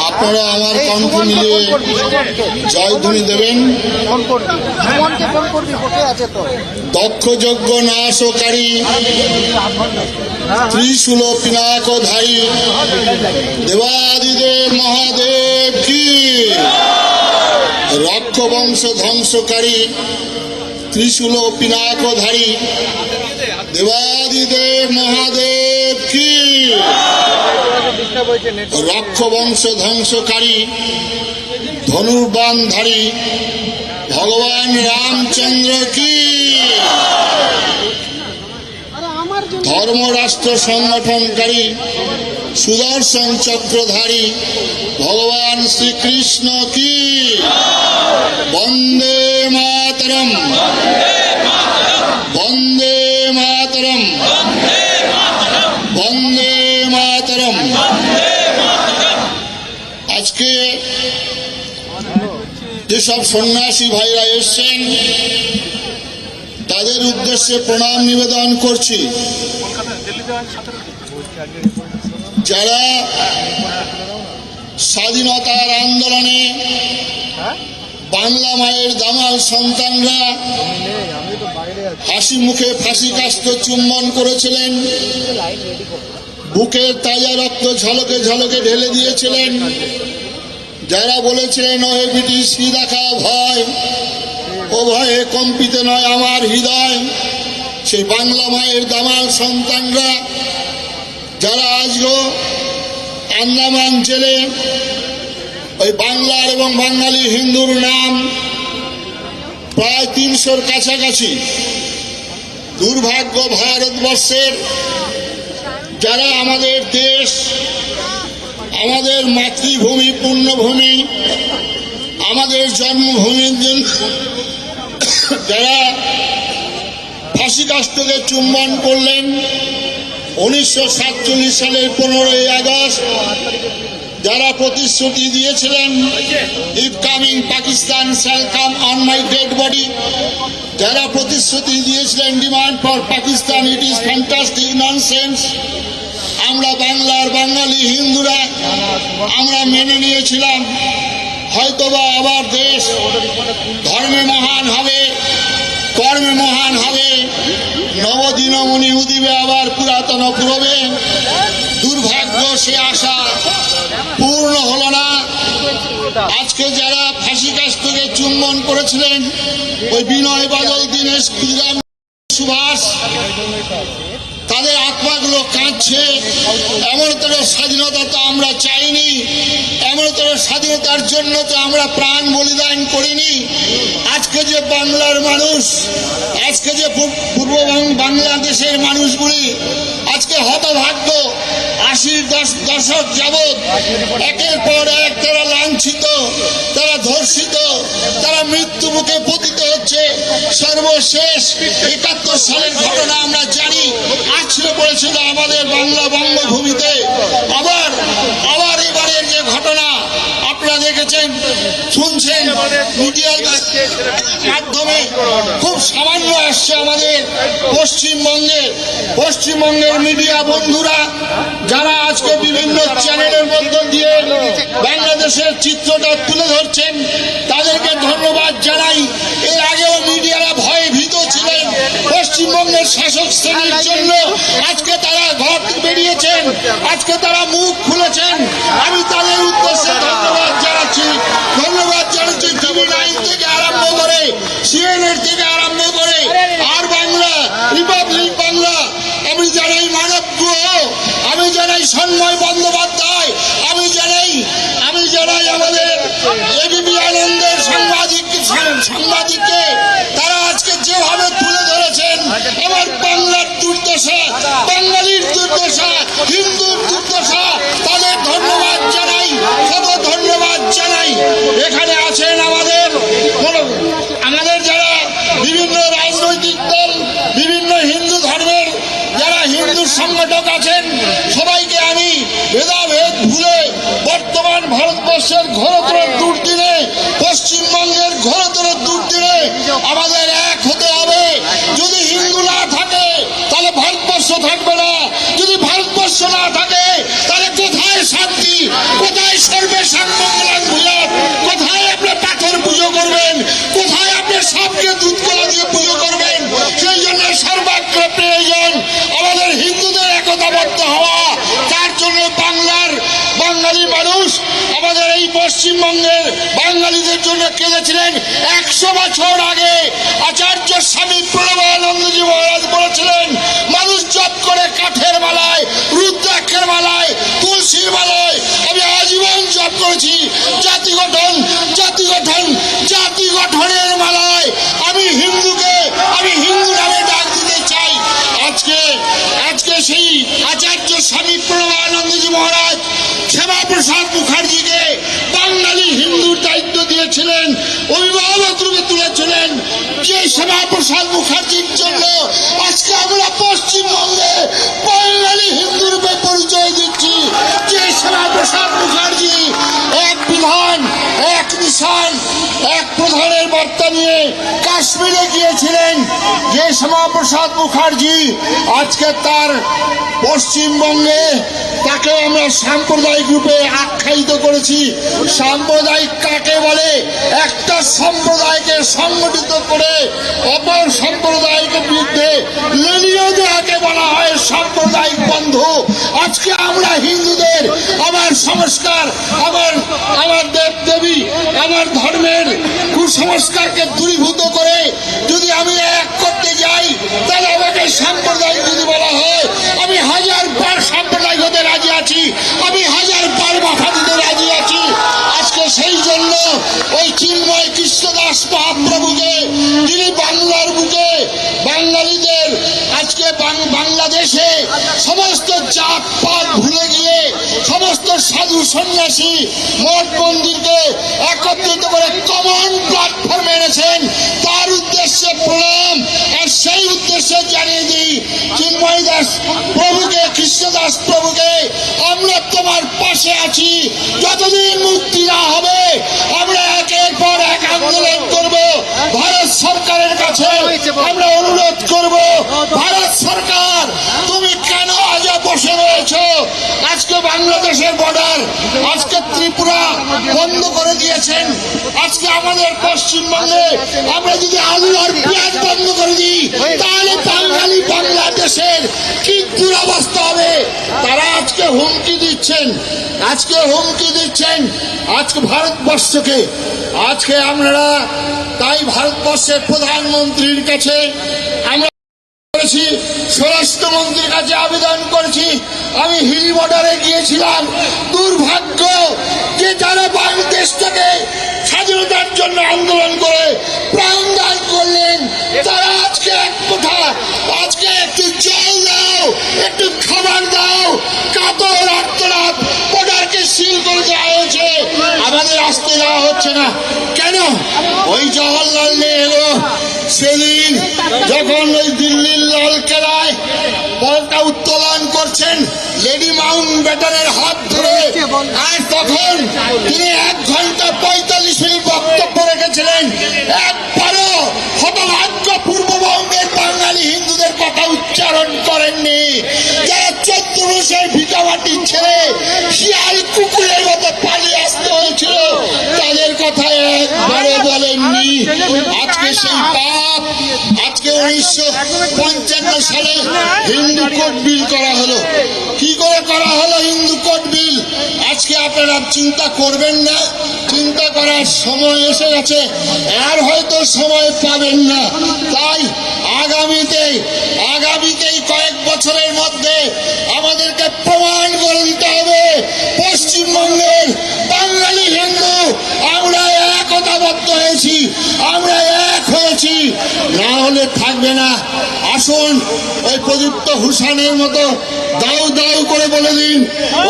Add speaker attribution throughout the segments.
Speaker 1: আপনারা আমার কণ্ঠ মিলিয়ে জয়ধ্বনি দেবেন।
Speaker 2: তো।
Speaker 1: দক্ষযজ্ঞ নাশকারী ত্রিশূল পিনাকধারী দেবাদিদেব মহাদেব কি? রক্ষবংশ ধ্বংসকারী ত্রিশূল পিনাকধারী দেবাদিদেব মহাদেব কি? রক্ষবংশ ধ্বংসকারী ধনুর্বাণধারী ভগবান রামচন্দ্র কি? ধর্মরাষ্ট্র সংগঠনকারী সুদর্শন চক্রধারী ভগবান শ্রীকৃষ্ণ কি? বন্দে মাতরম। যেসব সন্ন্যাসী ভাইরা এসছেন। তাদের উদ্দেশ্যে প্রণাম নিবেদন করছি। যারা স্বাধীনতার আন্দোলনে বাংলা মায়ের দামাল সন্তানরা হাসি মুখে ফাঁসি কাস্ত চুম্বন করেছিলেন, বুকের তাজা রক্ত ঝলকে ঝলকে ঢেলে দিয়েছিলেন। যারা বলেছিলেন, ওহে ব্রিটিশ, কি দেখা ভয়? ও ভয়ে কম্পিত নয় আমার হৃদয়। সেই বাংলা মায়ের দামাল সন্তানরা, যারা আজও আন্দামান জেলে, ওই বাংলার এবং বাঙালি হিন্দুর নাম প্রায় তিনশোর কাছাকাছি, দুর্ভাগ্য ভারতবর্ষের, যারা আমাদের দেশ আমাদের মাতৃভূমি, পূর্ণভূমি, আমাদের জন্মভূমির যারা ফাঁসি কাস্তকে চুম্বন করলেন, উনিশশো সাতচল্লিশ সালের পনেরোই আগস্ট যারা প্রতিশ্রুতি দিয়েছিলেন if coming Pakistan shall come on my dead body যারা প্রতিশ্রুতি দিয়েছিলেন demand for Pakistan it is fantastic nonsense আমরা বাংলার বাঙালি হিন্দুরা, আমরা মেনে নিয়েছিলাম, হয়তোবা আবার দেশ ধর্মে মহান হবে, কর্মে মহান হবে, নবদিনমণি উদিবে আবার পুরাতন পুরবে। দুর্ভাগ্য সে আশা পূর্ণ হল না। আজকে যারা ফাঁসি কাছ থেকে চুম্বন করেছিলেন, ওই বিনয় বাদল, দীনেশ সুভাষ তাদের আত্মাগুলো কাঁদছে। এমন এমনতর স্বাধীনতা তো আমরা চাইনি। এমন এমনতর স্বাধীনতার জন্য তো আমরা প্রাণ বলিদান করিনি। আজকে যে বাংলার মানুষ, আজকে যে পূর্ব বাংলাদেশের মানুষগুলি, আজকে হতভাগ্য দশক যাবৎ একের পর এক তারা লাঞ্ছিত, তারা ধর্ষিত, তারা মৃত্যু মুখে পতিত হচ্ছে। সর্বশেষ একাত্তর সালের ঘটনা আমরা জানি আছড়ে পড়েছিল আমাদের বাংলা বঙ্গভূমিতে। আবার আবার এবারের যে ঘটনা আপনারা দেখেছেন, শুনছেন মিডিয়ার মাধ্যমে খুব সামান্য আসছে আমাদের পশ্চিমবঙ্গে পশ্চিমবঙ্গের মিডিয়া বন্ধুরা। যারা আজকে বিভিন্ন চ্যানেলের মধ্য দিয়ে বাংলাদেশের চিত্রটা তুলে ধরছেন, তাদেরকে ধন্যবাদ জানাই। এর আগেও মিডিয়ারা ভয়ে ভীত ছিলেন। পশ্চিমবঙ্গের শাসক শ্রেণির জন্য আজকে তারা ঘর বেরিয়েছেন, আজকে তারা মুখ খুলেছেন। আমি তাদের উদ্দেশ্যে ধন্যবাদ জানাচ্ছি ধন্যবাদ জানাচ্ছি টিভি নাইন থেকে আরম্ভ করে সিএনএর থেকে আরম্ভ করে আর বাংলা রিপাবলিক বাংলা আমি জানাই মানব গুহ আমি সন্ময় বন্দ্যোপাধ্যায় আমি জানাই আমি জানাই আমাদের এবিপি আনন্দের সাংবাদিক সাংবাদিককে তারা আজকে যেভাবে তুলে ধরেছেন আমার বাংলার দুর্দশা বাঙালির দুর্দশা হিন্দুর দুর্দশা তাদের ধন্যবাদ জানাই শত ধন্যবাদ জানাই এখানে আছেন আমাদের আমাদের যারা বিভিন্ন রাজনৈতিক দল বিভিন্ন হিন্দু ধর্মের যারা হিন্দু সংগঠক আছেন সবাইকে আমি ভেদাভেদ ভুলে বর্তমান ভারতবর্ষের ঘোরতর দুর্দিনে পশ্চিমবঙ্গের ঘোরতর দুর্দিনে আমাদের এক হতে হবে যদি হিন্দু না থাকে তাহলে ভারতবর্ষ থাকবে না যদি ভারতবর্ষ না থাকে তাহলে কোথায় শান্তি কোথায় সর্বে শান্তি মানুষ আমাদের এই পশ্চিমবঙ্গের বাঙালিদের জন্য কেঁদেছিলেন একশো বছর আগে আচার্য স্বামী প্রণবানন্দজি মহারাজ বলেছিলেন, মানুষ জপ করে কাঠের মালায়, রুদ্রাক্ষের মালায়, তুলসীর মালায়, আমি আজীবন জপ করেছি। জাতি গঠন জাতি গঠন, জাতি গঠনের মালায় আমি হিন্দুকে, আমি হিন্দু নামে ডাক দিতে চাই। আজকে আজকে সেই আচার্য স্বামী প্রণবানন্দজি মহারাজ শ্যামাপ্রসাদ মুখার্জিকে বাঙালি হিন্দুর দায়িত্ব দিয়েছিলেন অভিভাবক রূপে তুলেছিলেন। যে শ্যামাপ্রসাদ মুখার্জির জন্য? আজকে আমরা পশ্চিমবঙ্গে শ্যামাপ্রসাদ মুখার্জি, আজকে তার পশ্চিমবঙ্গে তাকে আমরা সাম্প্রদায়িক রূপে আখ্যায়িত করেছি। সাম্প্রদায়িক কাকে বলে? একটা সম্প্রদায়কে সংগঠিত করে অপর সম্প্রদায়ের বিরুদ্ধে লেলিয়ে বলা হয় সাম্প্রদায়িক বন্ধু। আজকে আমরা হিন্দুদের, আমার সংস্কার, আমার আমার দেব দেবী, আমার ধর্মের কুসংস্কারকে দূরীভূত করে যদি আমি এক করতে যাই, তাহলে আমাকে সাম্প্রদায়িক যদি বলা হয়, আমি হাজার বার সাম্প্রদায়িক হতে রাজি আছি, আমি হাজার বার মাথা দিতে রাজি আছি। আজকে সেই জন্য ওই চিন্ময় কৃষ্ণদাস মহাপ্রভুকে, যিনি বাংলার বুকে, বাঙালিদের আজকে বাংলাদেশে সমস্ত জাত পাত ভুলে গিয়ে, সমস্ত সাধু সন্ন্যাসী মঠ মন্দিরকে একত্রিত করে কমন প্ল্যাটফর্মে এনেছেন। তার উদ্দেশ্যে প্রণাম। আর জানিয়ে দিই চিন্ময় দাস প্রভুকে, কৃষ্ণদাস প্রভুকে, আমরা তোমার পাশে আছি। যতদিন মুক্তি না হবে, আমরা একের পর এক আন্দোলন করব। ভারত সরকারের কাছে আমরা অনুরোধ করব ভারত সরকার তুমি কেন আজ বসে রয়েছ আজকে বাংলাদেশের বর্ডার আজকে ত্রিপুরা বন্ধ করে দিয়েছেন। আজকে আমাদের পশ্চিমবঙ্গে আমরা যদি আলু আর পেঁয়াজ বন্ধ করে দিই, তাহলে বাঙালি বাংলাদেশের কি দুরবস্থা হবে? তারা আজকে হুমকি দিচ্ছেন। আজকে হুমকি দিচ্ছেন। আজকে ভারতবর্ষকে। আজকে আমরা তাই ভারতবর্ষের প্রধানমন্ত্রীর কাছে আমরা করেছি স্বরাষ্ট্রমন্ত্রীর কাছে আবেদন করেছি। আমি হিল বর্ডারে গিয়েছিলাম। দুর্ভাগ্য যে যারা বাংলাদেশটাকে স্বাধীনতার জন্য আন্দোলন করে প্রাণদান করলেন, তারা আজকে এক কথা, আজকে একটু জল দাও, একটু খাবার দাও, কাতর আত্মরাত আসতে দেওয়া হচ্ছে না। কেন? ওই জওয়াহরলাল নেহরু যখন ওই দিল্লির লাল কেলায় পতাকা উত্তোলন করছেন, লেডি মাউন্ট ব্যাটারের হাত ধরে, আর তখন তিনি এক ঘণ্টা পঁয়তাল্লিশ মিনিট বক্তব্য রেখেছিলেন, একবারও হতভাগ্য পূর্ববঙ্গের বাঙালি হিন্দুদের কথা উচ্চারণ করেননি। যারা বছর ভিটামাটির ছেড়ে শিয়াল কুকুরের মতো পালিয়ে আসতে হয়েছিল। তাদের কথা একবারও বলেননি। আজকে সেই পাপ, আজকে উনিশশো পঞ্চান্ন সালে হিন্দু কোড বিল করা হলো। কি করে করা হলো হিন্দু কোড বিল? আজকে আপনারা চিন্তা করবেন না। চিন্তা করার সময় এসে গেছে। আর হয়তো সময় পাবেন না। তাই আগামীতে, আগামীতেই কয়েক বছরের মধ্যে আমাদেরকে প্রমাণ করে দিতে হবে। পশ্চিমবঙ্গের বাঙালি হিন্দু আমরা একতাবদ্ধ হয়েছি আমরা এক হয়েছি। না হলে থাকবে না। আসুন ওই প্রদীপ্ত হুসানের মতো দাউ দাউ করে বলে দিন।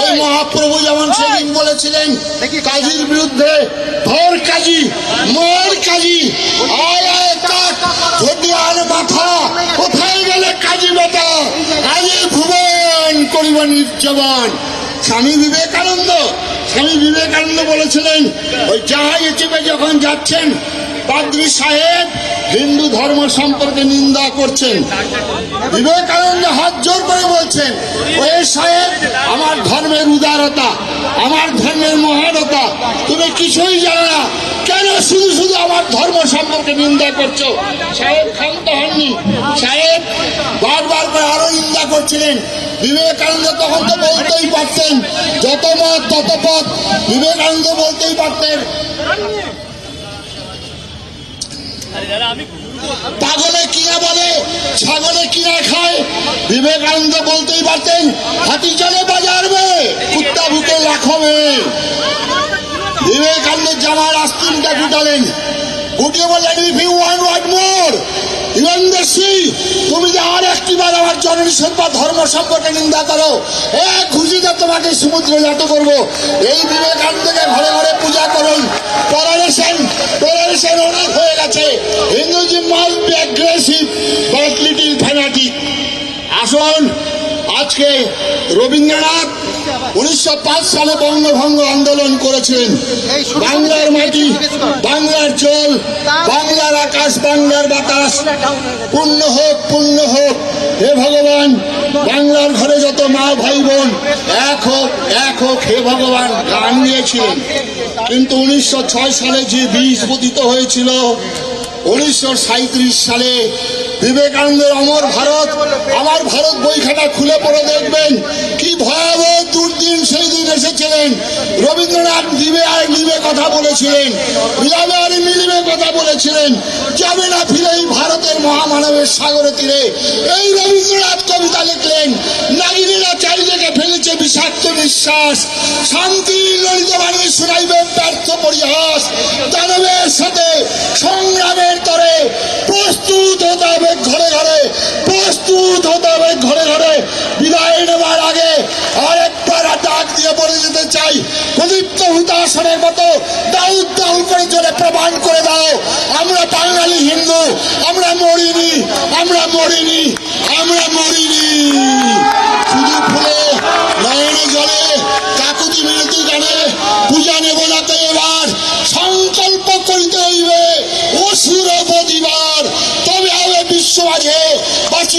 Speaker 1: ওই মহাপ্রভু যেমন সেদিন বলেছিলেন কাজীর বিরুদ্ধে ধর কাজী মর কাজী। আয় আয় কাক মাথা কোথায় গেলে কাজী বেটা কাজী ভুবন করিব নির্যাবন স্বামী বিবেকানন্দ স্বামী বিবেকানন্দ বলেছিলেন, ওই জাহাজে চেপে যখন যাচ্ছেন, পাদ্রী সাহেব হিন্দু ধর্ম সম্পর্কে নিন্দা করছেন। বিবেকানন্দ হাত জোর করে বলছেন ওই সাহেব, আমার ধর্মের উদারতা, আমার ধর্মের মহানতা, তুমি কিছুই জানো না। কেন শুধু শুধু আমার ধর্ম সম্পর্কে নিন্দা করছ? সাহেব ক্ষান্ত হননি। সাহেব বারবার করে আরও নিন্দা করছেন করছিলেন বিবেকানন্দ তখন তো বলতেই পারতেন, যত মত তত পথ, বিবেকানন্দ বলতেই পারতেন। পাগলে কিনা বলে, ছাগলে কিনা খায়, বিবেকানন্দ বলতেই পারতেন হাতি চলে বাজারবে কুত্তা বুকে লাখবে বিবেকানন্দ জামার আস্তিনটা গুটালেন গুটিয়ে বললেন if you want what more তুমি যে আর একটিবার আমার জননী সভ্যা ধর্ম সম্পর্কে নিন্দা করো এক খুশিতে তোমাকে সমুদ্রে জাত করব। এই বিবেকানন্দকে ঘরে ঘরে পূজা করুন। অনেক হয়ে গেছে। Hindus must be aggressive but little fanatic আসুন আজকে রবীন্দ্রনাথ উনিশশো পাঁচ সালে বঙ্গভঙ্গ আন্দোলন করেছিলেন। বাংলার মাটি বাংলার জল আকাশ বাংলার বাতাস। পূর্ণ হোক পূর্ণ হোক। হে ভগবান, বাংলার ঘরে যত মা, ভাই, বোন, এক হোক এক হোক, হে ভগবান, গান নিয়েছিলেন কিন্তু উনিশশো ছয় সালে যে বীজ পতিত হয়েছিল, উনিশশো সাঁইত্রিশ সালে বিবেকানন্দের অমর ভারত, আমার ভারত বইখানা খুলে পড়ে দেখবেন। কি ভয়াবহ দুর্দিন সেই দিন এসেছিলেন। রবীন্দ্রনাথ দিবে আর নিবে কথা বলেছিলেন। মিলাবে আর মিলিবে কথা বলেছিলেন। যাবে না ফিরে এই ভারতের মহামানবের সাগরে তীরে। এই রবীন্দ্রনাথ কবিতা লিখলেন, নারীরা চারিদিকে ফেলেছে বিষাক্ত নিঃশ্বাস, শান্তি ললিত বাণী শুনাইবে ব্যর্থ পরিহাস। দানবের সাথে সংগ্রামের তরে প্রস্তুত হতে হবে ঘরে ঘরে, প্রস্তুত হতে হবে ঘরে ঘরে। বিদায় নেবার আগে আর একবার ডাক দিয়ে বলে যেতে চাই, প্রদীপ্ত হুতাসনের মতো দাউদ দাউ করে চলে প্রমাণ করে দাও, আমরা বাঙালি হিন্দু, আমরা মরিনি আমরা মরিনি আমরা মরিনি।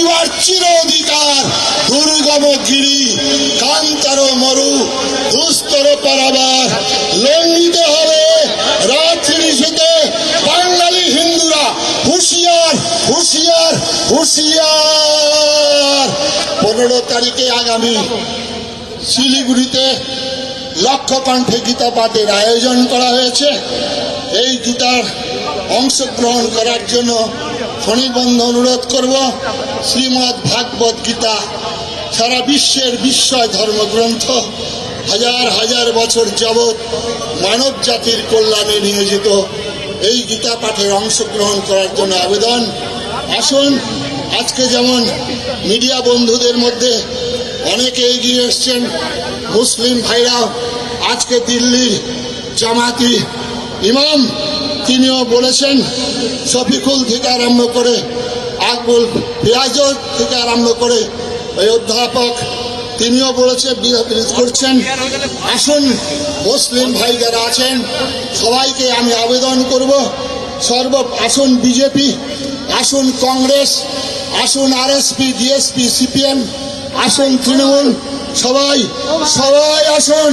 Speaker 1: বাঁচিবার চির অধিকার। দুর্গম গিরি কান্তর মরু, দুস্তর পারাবার। লঙ্ঘিতে হবে রাত্রি নিষেধে বাঙালি হিন্দুরা। হুঁশিয়ার হুঁশিয়ার হুঁশিয়ার। পনেরো তারিখে আগামী শিলিগুড়িতে লক্ষ কণ্ঠে গীতা পাঠের আয়োজন করা হয়েছে। এই গীতার অংশগ্রহণ করার জন্য ফণিবন্ধ অনুরোধ করব। শ্রীমৎ ভাগবত গীতা, সারা বিশ্বের বিস্ময় ধর্মগ্রন্থ, হাজার হাজার বছর যাবৎ মানব জাতির কল্যাণে নিয়োজিত। এই গীতা পাঠের অংশগ্রহণ করার জন্য আবেদন। আসুন, আজকে যেমন মিডিয়া বন্ধুদের মধ্যে অনেকে এগিয়ে এসছেন, মুসলিম ভাইরাও, আজকে দিল্লির জামাতি ইমাম তিনিও বলেছেন, শফিকুল থেকে আরম্ভ করে আকবুল পেঁয়াজ থেকে আরম্ভ করে ওই অধ্যাপক তিনিও বিরোধ করছেন। আসুন, মুসলিম ভাই যারা আছেন, সবাইকে আমি আবেদন করব, সর্ব, আসুন বিজেপি, আসুন কংগ্রেস, আসুন আর আরএসপি, ডিএসপি, সিপিএম, আসুন তৃণমূল, সবাই সবাই আসুন,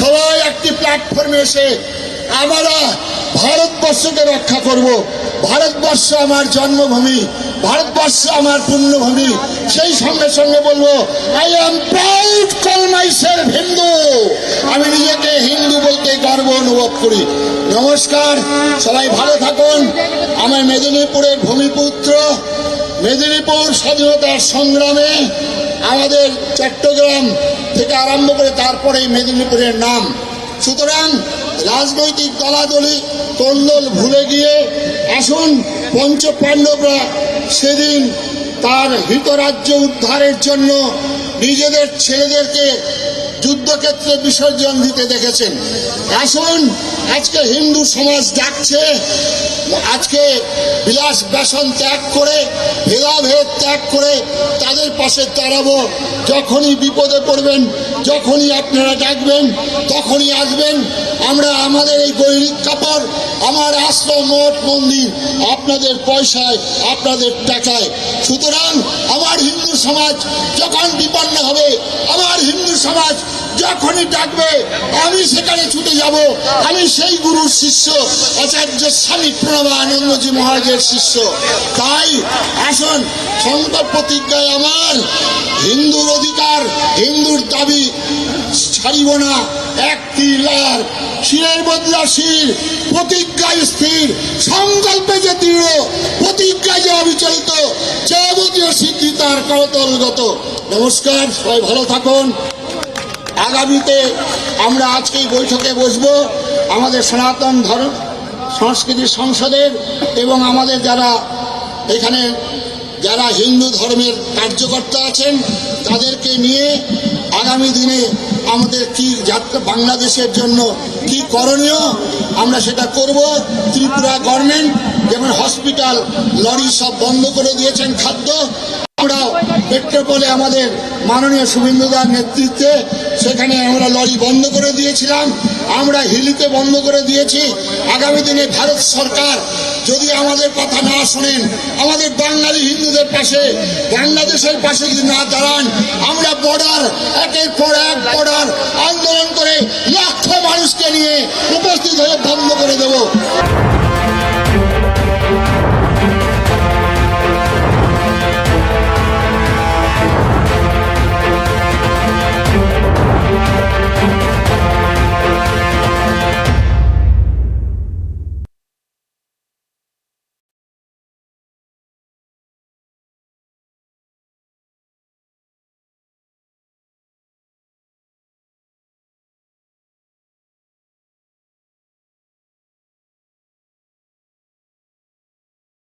Speaker 1: সবাই একটি প্ল্যাটফর্মে এসে, আমরা ভারতবর্ষকে রক্ষা করব। ভারতবর্ষ আমার জন্মভূমি, ভারতবর্ষ আমার পুণ্যভূমি। সেই সঙ্গে সঙ্গে বলব I am proud call myself Hindu আমি নিজেকে হিন্দু বলতে গর্ব অনুভব করি। নমস্কার, সবাই ভালো থাকুন। আমার মেদিনীপুরের ভূমিপুত্র, মেদিনীপুর স্বাধীনতার সংগ্রামে আমাদের চট্টগ্রাম থেকে আরম্ভ করে তারপরে মেদিনীপুরের নাম। সুতরাং রাজনৈতিক দলাদলি তোলদোল ভুলে গিয়ে আসুন পঞ্চ পাণ্ডবরা সেদিন তার হিতরাজ্য উদ্ধারের জন্য নিজেদের ছেলেদেরকে যুদ্ধক্ষেত্রে বিসর্জন দিতে দেখেছেন। আসুন, আজকে হিন্দু সমাজ ডাকছে, আজকে বিলাস ব্যসন ত্যাগ করে, ভেদাভেদ ত্যাগ করে তাদের পাশে দাঁড়াবো। যখনই বিপদে পড়বেন, যখনই আপনারা ডাকবেন, তখনই আসবেন। আমরা আমাদের এই গৈরিক কাপড়, আমার আশ্রম মঠ মন্দির আপনাদের পয়সায়, আপনাদের টাকায়। সুতরাং আমার হিন্দু সমাজ যখন বিপন্ন হবে, আমার হিন্দু সমাজ যখনই ডাকবে, আমি সেখানে ছুটে যাব। আমি সেই গুরুর শিষ্য, আচার্য স্বামী প্রণবানন্দজি মহারাজের শিষ্য। তাই আসুন সংকল্প প্রতিজ্ঞায় আমার হিন্দুর অধিকার, হিন্দুর দাবি ছাড়িব না। একটি লাল শিরের বদলা শির প্রতিজ্ঞায় স্থির। সংকল্পে যে দৃঢ়, প্রতিজ্ঞায় যে অবিচলিত যাবতীয় সিদ্ধি তার করতলগত নমস্কার, সবাই ভালো থাকুন। আগামীতে আমরা আজকে বৈঠকে বসবো। আমাদের সনাতন ধর্ম, সংস্কৃতি সংসদের এবং আমাদের যারা এখানে, যারা হিন্দু ধর্মের কার্যকর্তা আছেন, তাদেরকে নিয়ে আগামী দিনে আমাদের কি যাত্রা বাংলাদেশের জন্য কি করণীয়? আমরা সেটা করব। ত্রিপুরা গভর্নমেন্ট যেমন হসপিটাল, লরি সব বন্ধ করে দিয়েছেন খাদ্য। আমরাও পেট্রোপলে আমাদের মাননীয় শুভেন্দুদার নেতৃত্বে সেখানে আমরা লরি বন্ধ করে দিয়েছিলাম, আমরা হিলিতে বন্ধ করে দিয়েছি। আগামী দিনে ভারত সরকার যদি আমাদের কথা না শোনেন, আমাদের বাঙালি হিন্দুদের পাশে, বাংলাদেশের পাশে যদি না দাঁড়ান, আমরা বর্ডার একের পর এক বর্ডার আন্দোলন করে লক্ষ মানুষকে নিয়ে উপস্থিত হয়ে বন্ধ করে দেব।